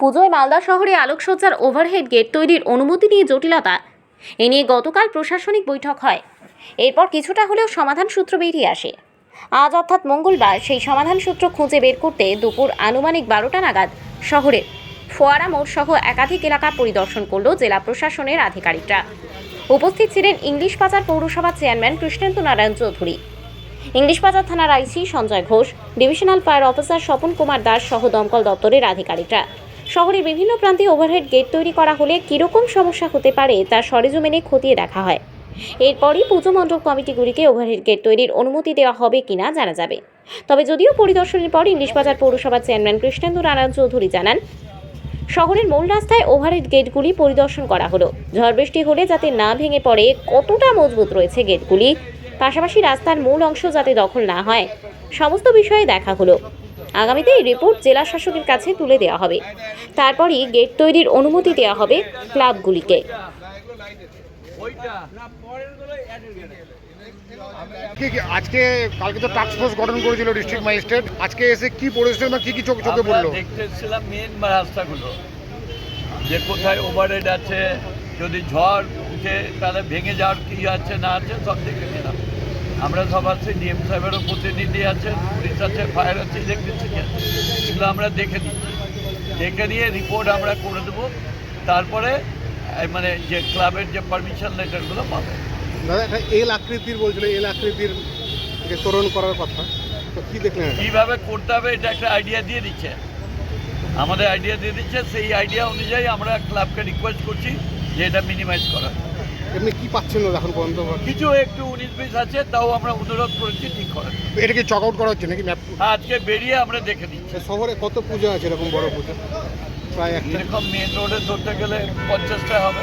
পুজোয় মালদা শহরে আলোকসজ্জার overhead gate তৈরির অনুমতি নিয়ে জটিলতা। এ নিয়ে গতকাল প্রশাসনিক বৈঠক হয়। এরপর কিছুটা হলেও সমাধান সূত্র বেরিয়ে আসে। আজ অর্থাৎ মঙ্গলবার সেই সমাধান সূত্র খুঁজে বের করতে দুপুর আনুমানিক বারোটা নাগাদ শহরের ফোয়ারা মোড় সহ একাধিক এলাকা পরিদর্শন করল জেলা প্রশাসনের আধিকারিকরা। উপস্থিত ছিলেন ইংলিশ বাজার পৌরসভার চেয়ারম্যান কৃষ্ণেন্দু নারায়ণ চৌধুরী। ইংলিশ বাজার থানার IC Sanjay Ghosh, divisional fire officer Swapan Kumar Das সহ দমকল দপ্তরের আধিকারিকরা। শহরের বিভিন্ন প্রান্তে ওভারহেড গেট তৈরি করা হলে কীরকম সমস্যা হতে পারে তা সরেজমিনে খতিয়ে দেখা হয়। এরপরই পুজো মণ্ডপ কমিটিগুলিকে ওভারহেড গেট তৈরির অনুমতি দেওয়া হবে কিনা জানা যাবে। তবে যদিও পরিদর্শনের পর ইংলিশ বাজার পৌরসভার চেয়ারম্যান কৃষ্ণেন্দু নারায়ণ চৌধুরী জানান, শহরের মূল রাস্তায় ওভারহেড গেটগুলি পরিদর্শন করা হলো। ঝড় বৃষ্টি হলে যাতে না ভেঙে পড়ে কতটা মজবুত রয়েছে গেটগুলি পাশাপাশি রাস্তার মূল অংশ যাতে দখল না হয়, সমস্ত বিষয়ে দেখা হলো। আগামীতে এই রিপোর্ট জেলা শাসকের কাছে তুলে দেওয়া হবে। তারপরই গেট তৈরির অনুমতি দেওয়া হবে ক্লাবগুলিকে। আজকে কালকে তো টাস্ক ফোর্স গঠন করেছিল ডিস্ট্রিক্ট ম্যাজিস্ট্রেট আজকে এসে কি পরিস্থিতি বা কি কি চোখে চোখে পড়ল? দেখতেছিলাম মেন রাস্তাগুলো। যে কোথায় ওভারহেড আছে যদি ঝড় উঠে তাহলে ভেঙে যাওয়ার কি আছে না আছে সব দেখে নিলাম। আমরা সব আছে ডিএম সাহেবেরও প্রতিনিধি আছে পুলিশ আছে ফায়ার আছে ইলেকট্রিসিটি আছে। এগুলো আমরা দেখে নিচ্ছি দেখে নিয়ে রিপোর্ট আমরা করে দেবো। তারপরে মানে যে ক্লাবের যে পারমিশন লেটারগুলো পাবে। দাদা একটা এল আকৃতির বলছিল এল আকৃতির যে তোরণ করার কথা তো কি দেখলেন? কীভাবে করতে হবে এটা একটা আইডিয়া দিয়ে দিচ্ছে। আমাদের আইডিয়া দিয়ে দিচ্ছে সেই আইডিয়া অনুযায়ী আমরা ক্লাবকে রিকোয়েস্ট করছি যে এটা মিনিমাইজ করা এমনি কি পাচ্ছেন না এখন পর্যন্ত? কিছু একটু উনিশ বিশ আছে তাও আমরা অনুরোধ করেছি ঠিক করার এটা কি চক আউট করা হচ্ছে নাকি ম্যাপ আজকে বেরিয়ে আমরা দেখে নিচ্ছি শহরে কত পুজো আছে এরকম বড় পুজো? প্রায় একটা। এরকম মেন রোডে ধরতে গেলে পঞ্চাশটা হবে।